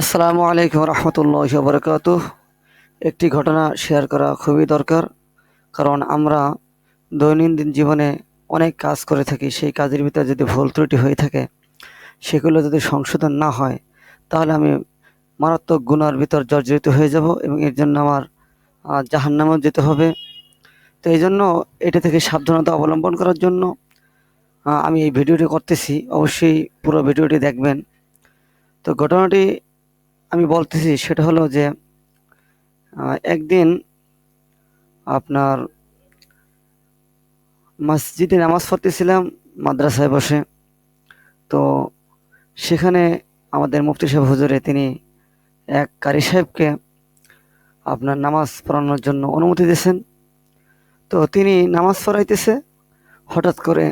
আসসালামু আলাইকুম রহমতুল্লাহ বরকাত একটি ঘটনা শেয়ার করা খুবই দরকার, কারণ আমরা দৈনন্দিন জীবনে অনেক কাজ করে থাকি, সেই কাজের ভিতরে যদি ভুল ত্রুটি হয়ে থাকে, সেগুলো যদি সংশোধন না হয়, তাহলে আমি মারাত্মক গুণার ভিতর জর্জরিত হয়ে যাব এবং এর জন্য আমার জাহান্নামও যেতে হবে। তো এই জন্য এটা থেকে সাবধানতা অবলম্বন করার জন্য আমি এই ভিডিওটি করতেছি। অবশ্যই পুরো ভিডিওটি দেখবেন। তো ঘটনাটি আমি বলতেছি, সেটা হলো যে একদিন আপনার মসজিদে নামাজ পড়তেছিলাম, মাদ্রাসায় বসে। তো সেখানে আমাদের মুফতি সাহেব হুজুরে তিনি এক কারি সাহেবকে আপনার নামাজ পড়ানোর জন্য অনুমতি দিয়েছেন। তো তিনি নামাজ পড়াইতেছে, হঠাৎ করে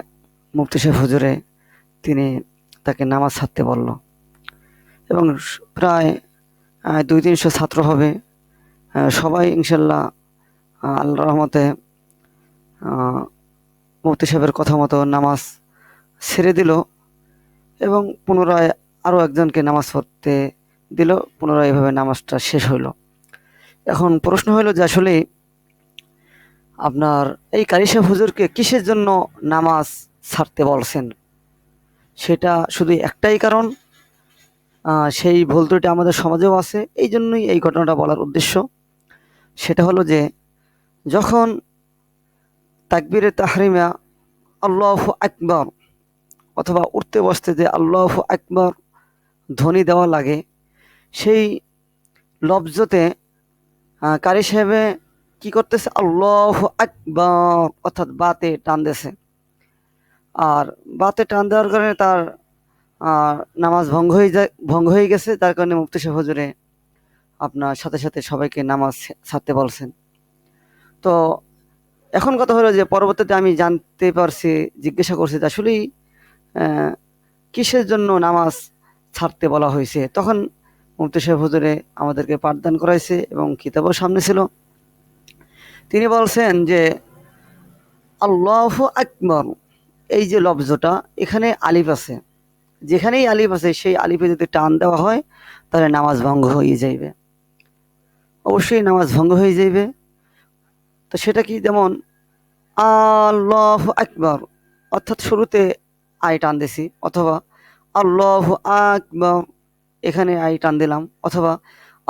মুফতি সাহেব হুজুরে তিনি তাকে নামাজ ছাড়তে বলল। এবং প্রায় দুই তিনশো ছাত্র হবে। সবাই ইনশাল্লাহ আল্লাহ রহমতে মুফতি সাহেবের কথা মতো নামাজ ছেড়ে দিল এবং পুনরায় আরও একজনকে নামাজ পড়তে দিল। পুনরায় এভাবে নামাজটা শেষ হইল। এখন প্রশ্ন হলো যে আসলে আপনার এই কারি সাহেব হুজুরকে কিসের জন্য নামাজ ছাড়তে বলছেন? সেটা শুধু একটাই কারণ? সেই ভুল ত্রুটি আমাদের সমাজেও আছে। এই জন্যই এই ঘটনাটা বলার উদ্দেশ্য। সেটা হলো যে, যখন তাকবিরে তাহরিমা আল্লাহ আকবর অথবা উঠতে বসতে যে আল্লাহ আকবর ধ্বনি দেওয়া লাগে, সেই লফজতে কারি সাহেবে কি করতেছে? আল্লাহ আকবর অর্থাৎ বাতে টান দিয়েছে। আর বাতে টান দেওয়ার কারণে তার নামাজ ভঙ্গ হয়ে যায়, ভঙ্গ হয়ে গেছে, তার কারণে মুফতি সাহেব আপনার সাথে সাথে সবাইকে নামাজ ছাড়তে বলছেন। তো এখন কথা হলো যে পরবর্তীতে আমি জানতে পারছি, জিজ্ঞাসা করছি যে আসলেই কিসের জন্য নামাজ ছাড়তে বলা হয়েছে? তখন মুফতি সাহেব হুজুরে আমাদেরকে পাঠদান করাইছে এবং কিতাবও সামনে ছিল। তিনি বলছেন যে, আল্লাহ আকবর, এই যে লফজটা, এখানে আলিফ আছে। যেখানেই আলিফ আছে সেই আলিফে যদি টান দেওয়া হয়, তাহলে নামাজ ভঙ্গ হয়ে যাইবে। অবশ্যই নামাজ ভঙ্গ হয়ে যাইবে। তো সেটা কি যেমন, আল্লাহ আকবর, অর্থাৎ শুরুতে আই টান দিছি, অথবা আল্লাহ আকবর, এখানে আই টান দিলাম, অথবা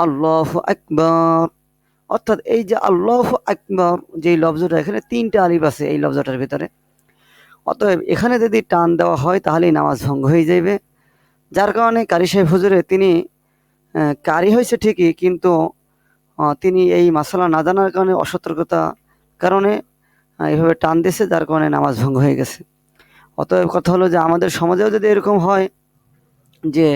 আল্লাহ আকবর, অর্থাৎ এই যে আল্লাহ আকবর, যেই লফজটা, এখানে তিনটা আলিফ আছে এই লফজটার ভিতরে। অতএব এখানে যদি টান দেওয়া হয়, তাহলেই নামাজ ভঙ্গ হয়ে যাইবে। যার কারণে কারি সাহেব হুজুরে তিনি কারি হয়েছে ঠিকই, কিন্তু তিনি এই মশলা না জানার কারণে, অসতর্কতা কারণে এভাবে টান দিয়েছে, যার কারণে নামাজ ভঙ্গ হয়ে গেছে। অতএব কথা হলো যে, আমাদের সমাজেও যদি এরকম হয় যে